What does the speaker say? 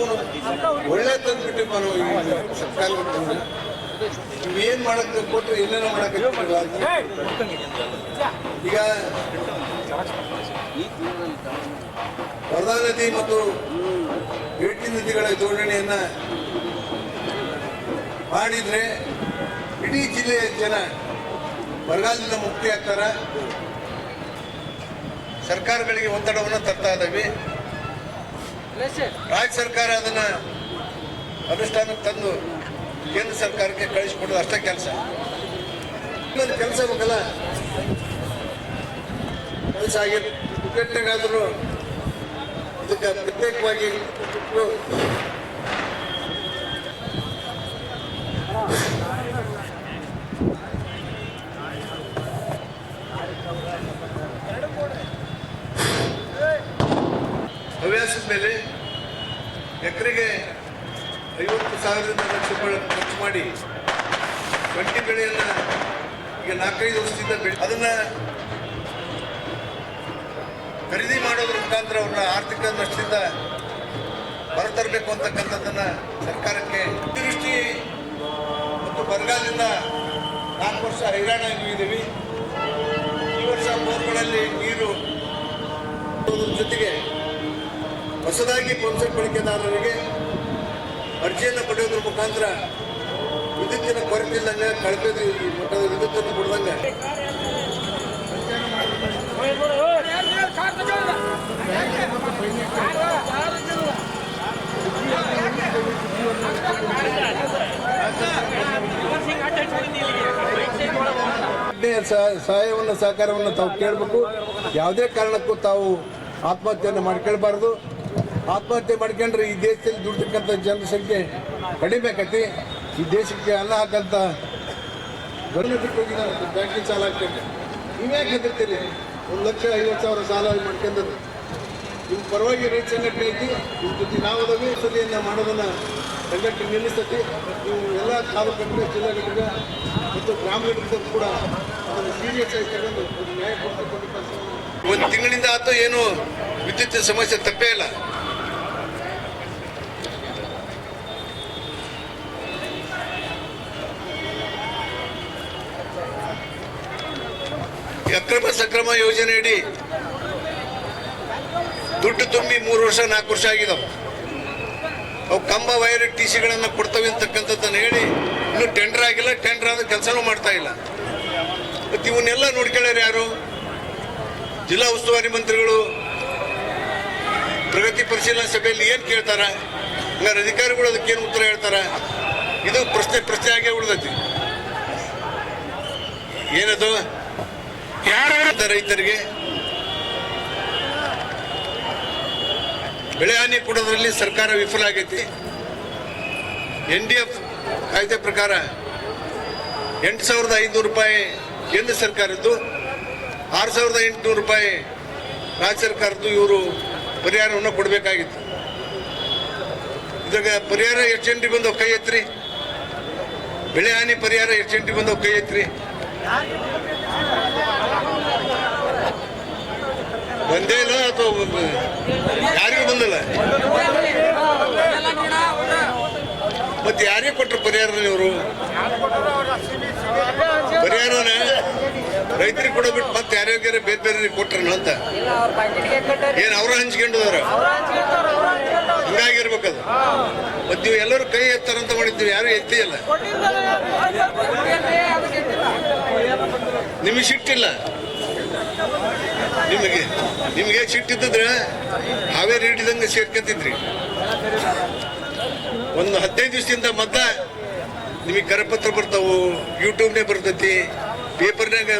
ಅವನು ಒಳ್ಳೆ ತಂದ್ಬಿಟ್ಟಿಪ್ಪ ನಾವು ಈ ಸರ್ಕಾರ ನೀವೇನ್ ಮಾಡಕ್ ಕೊಟ್ಟರೆ ಏನೇನೋ ಮಾಡಕ್ ಈಗ ವರ್ಧಾ ನದಿ ಮತ್ತು ಏಟಿ ನದಿಗಳ ಜೋಡಣೆಯನ್ನ ಮಾಡಿದ್ರೆ ಇಡೀ ಜಿಲ್ಲೆಯ ಜನ ಬರಗಾಲದಿಂದ ಮುಕ್ತಿ ಆಗ್ತಾರ. ಸರ್ಕಾರಗಳಿಗೆ ಒತ್ತಡವನ್ನು ತರ್ತಾ ಇದ್ದಾವೆ ರಾಜ್ಯ ಸರ್ಕಾರ ಅದನ್ನ ಅನುಷ್ಠಾನಕ್ಕೆ ತಂದು ಕೇಂದ್ರ ಸರ್ಕಾರಕ್ಕೆ ಕಳಿಸ್ಕೊಡೋದು ಅಷ್ಟೇ ಕೆಲಸ. ಇನ್ನೊಂದು ಕೆಲಸ ಬೇಕಲ್ಲ? ಕೆಲಸ ಆಗಿ ಟಿಕೆಟ್ನಾಗಾದ್ರೂ ಇದಕ್ಕೆ ಪ್ರತ್ಯೇಕವಾಗಿ ಹವ್ಯಾಸದ ಮೇಲೆ ಎಕರೆಗೆ ಐವತ್ತು ಸಾವಿರದಿಂದ ಲಕ್ಷ ರೂಪಾಯಿ ಖರ್ಚು ಮಾಡಿ ಗಂಟೆ ಬೆಳೆಯನ್ನು ಈಗ ನಾಲ್ಕೈದು ವರ್ಷದಿಂದ ಬೆಳೆ ಅದನ್ನ ಖರೀದಿ ಮಾಡೋದ್ರ ಮುಖಾಂತರ ಅವ್ರನ್ನ ಆರ್ಥಿಕ ದೃಷ್ಟಿಯಿಂದ ಹೊರತರಬೇಕು ಅಂತಕ್ಕಂಥದ್ದನ್ನ ಸರ್ಕಾರಕ್ಕೆ ಅತಿವೃಷ್ಟಿ ಮತ್ತು ಬರಗಾಲದಿಂದ ನಾಲ್ಕು ವರ್ಷ ಹೈರಾಣಾಗಿದ್ದೀವಿ ಈ ವರ್ಷ ಬೋರ್ಗಳಲ್ಲಿ ನೀರು ಜೊತೆಗೆ ಹೊಸದಾಗಿ ಪಂಪ್ಸೆಟ್ ಬಳಕೆದಾರರಿಗೆ ಅರ್ಜಿಯನ್ನು ಪಡೆಯೋದ್ರ ಮುಖಾಂತರ ವಿದ್ಯುತ್ತಿನ ಕೊರತೆ ಇಲ್ಲಂಗೆ ಕಳಪೆ ಮಟ್ಟದ ವಿದ್ಯುತ್ತನ್ನು ಕೊಡ್ದಂಗೆ. ಸಹ- ಸಹಾಯವನ್ನು, ಸಹಕಾರವನ್ನು ತಾವು ಕೇಳಬೇಕು. ಯಾವುದೇ ಕಾರಣಕ್ಕೂ ತಾವು ಆತ್ಮಹತ್ಯೆಯನ್ನು ಮಾಡ್ಕೊಳ್ಬಾರ್ದು. ಆತ್ಮಹತ್ಯೆ ಮಾಡ್ಕೊಂಡ್ರೆ ಈ ದೇಶದಲ್ಲಿ ದುಡ್ತಕ್ಕಂಥ ಜನರ ಸಂಖ್ಯೆ ಕಡಿಮೆ ಆಕತಿ ಈ ದೇಶಕ್ಕೆ ಅನ್ನ ಹಾಕಂತ ಗಮನ ಹೋಗಿ ನಾನು ಸಾಲ ಹಾಕ್ತೇನೆ. ನೀವ್ಯಾಕೆ ಹೆದರ್ತೀರಿ? ಒಂದು ಲಕ್ಷ ಐವತ್ತು ಸಾವಿರ ಸಾಲ ಮಾಡ್ಕೊಂಡದ್ದು. ನಿಮ್ಮ ಪರವಾಗಿ ರೈತ ಸಂಘಟನೆ ಐತಿ. ನಿಮ್ಮ ಜೊತೆ ನಾವು ಅದಾವೆ. ಸದಿಯನ್ನ ಮಾಡೋದನ್ನ ಸಂಘಟನೆ ನಿಲ್ಲಿಸ್ತತಿ. ನೀವು ಎಲ್ಲ ತಾಲೂಕು ಜಿಲ್ಲಾ ಘಟಕ ಮತ್ತು ಗ್ರಾಮ ಘಟಕದವರು ಕೂಡ ಅದನ್ನು ಸೀರಿಯಸ್ ಆಗಿ ತಗೊಂಡು ನ್ಯಾಯ ಕೊಡ್ತಕ್ಕಂಥ ಒಂದು ತಿಂಗಳಿಂದ ಆತು ಏನು ವಿದ್ಯುತ್ ಸಮಸ್ಯೆ ತಪ್ಪೇ ಇಲ್ಲ. ಈ ಅಕ್ರಮ ಸಕ್ರಮ ಯೋಜನೆಯಡಿ ದುಡ್ಡು ತುಂಬಿ ಮೂರು ವರ್ಷ, ನಾಲ್ಕು ವರ್ಷ ಆಗಿದಾವೆ ಅವು ಕಂಬ, ವೈರ್, ಟಿ ಸಿಗಳನ್ನು ಕೊಡ್ತವೆ ಅಂತಕ್ಕಂಥದ್ದನ್ನು ಹೇಳಿ ಇನ್ನು ಟೆಂಡರ್ ಆಗಿಲ್ಲ ಟೆಂಡರ್ ಆದ ಕೆಲಸನೂ ಮಾಡ್ತಾ ಇಲ್ಲ. ಮತ್ತು ಇವನ್ನೆಲ್ಲ ನೋಡ್ಕೊಳ್ಳೋರು ಯಾರು? ಜಿಲ್ಲಾ ಉಸ್ತುವಾರಿ ಮಂತ್ರಿಗಳು. ಪ್ರಗತಿ ಪರಿಶೀಲನಾ ಸಭೆಯಲ್ಲಿ ಏನು ಕೇಳ್ತಾರೆ? ಹಂಗಾರೆ ಅಧಿಕಾರಿಗಳು ಅದಕ್ಕೇನು ಉತ್ತರ ಹೇಳ್ತಾರ? ಇದು ಪ್ರಶ್ನೆ ಪ್ರಶ್ನೆ ಆಗೇ ಉಳಿದೈತಿ. ಏನದು? ರೈತರಿಗೆ ಬೆಳೆ ಹಾನಿ ಕೊಡೋದ್ರಲ್ಲಿ ಸರ್ಕಾರ ವಿಫಲ ಆಗೈತಿ. ಎನ್ ಡಿ ಎಫ್ ಕಾಯ್ದೆ ಪ್ರಕಾರ ಎಂಟು ಸಾವಿರದ ಐನೂರು ರೂಪಾಯಿ ಕೇಂದ್ರ ಸರ್ಕಾರದ್ದು, ಆರು ಸಾವಿರದ ಎಂಟುನೂರು ರೂಪಾಯಿ ರಾಜ್ಯ ಸರ್ಕಾರದ್ದು ಇವರು ಪರಿಹಾರವನ್ನು ಕೊಡಬೇಕಾಗಿತ್ತು. ಇದಾಗ ಪರಿಹಾರ ಎಷ್ಟು ಜನರಿಗೆ ಬಂದವು? ಕೈ ಎತ್ರಿ ಬೆಳೆ ಹಾನಿ ಪರಿಹಾರ ಎಷ್ಟು ಜನರಿಗೆ ಬಂದವು? ಕೈ ಎತ್ರಿ ಬಂದೇ ಇಲ್ಲ ಅಥವಾ ಯಾರಿಗೂ ಬಂದಿಲ್ಲ? ಮತ್ತೆ ಯಾರಿಗೆ ಕೊಟ್ಟರು ಪರಿಹಾರ ಇವರು? ಪರಿಹಾರನ? ರೈತರಿಗೆ ಕೂಡ ಬಿಟ್ಟು ಮತ್ತೆ ಯಾರ್ಯಾರ ಬೇರೆ ಬೇರೆ ಕೊಟ್ರನು ಅಂತ? ಏನ್ ಅವ್ರ ಹಂಚ್ಕೊಂಡದಾರ? ಹಂಗಾಗಿರ್ಬೇಕದು. ಮತ್ತೆ ನೀವು ಎಲ್ಲರೂ ಕೈ ಎತ್ತಾರಂತ ಮಾಡಿದ್ದೀವಿ ಯಾರು ಎತ್ತಿ ಇಲ್ಲ ನಿಮಗೆ ಸಿಟ್ಟಿಲ್ಲ? ನಿಮಗೆ ನಿಮಗೆ ಸಿಟ್ಟಿದ್ರೆ ಹಾವೇರಿ ಹಿಡಿದಂಗೆ ಸೇರ್ಕತ್ತಿದ್ರಿ. ಒಂದು ಹದಿನೈದು ದಿವಸದಿಂದ ಮೊದ್ಲ ನಿಮಗೆ ಕರಪತ್ರ ಬರ್ತಾವು ಯೂಟ್ಯೂಬ್ನೇ ಬರ್ತೈತಿ ಪೇಪರ್ನಾಗ